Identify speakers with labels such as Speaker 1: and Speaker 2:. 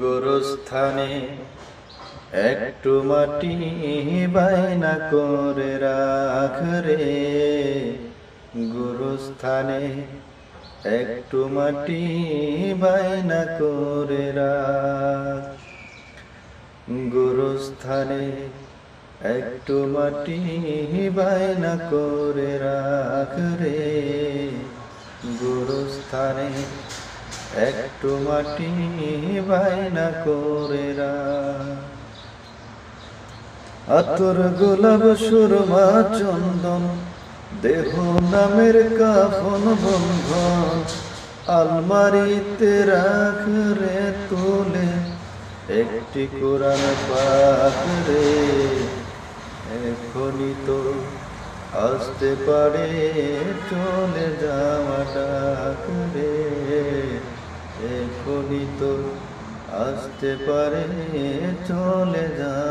Speaker 1: গোরস্থানে একটু মাটি বায়না করে রাখ রে। গোরস্থানে একটু মাটি বায়না করে রাখ। গোরস্থানে একটু মাটি বায়না করে রাখ রে। গোরস্থানে একটু মাটি বায়না করে আতর গোলাপ সুরমা চন্দন, দেহ নামের কাফন বন্ধন, আলমারিতে রাখ রে তোলে, একটি কোরআন পাক রে। এখনই তো আসতে পারে, চলে যাওয়া এখনই তো আসতে পারে চলে যাওয়া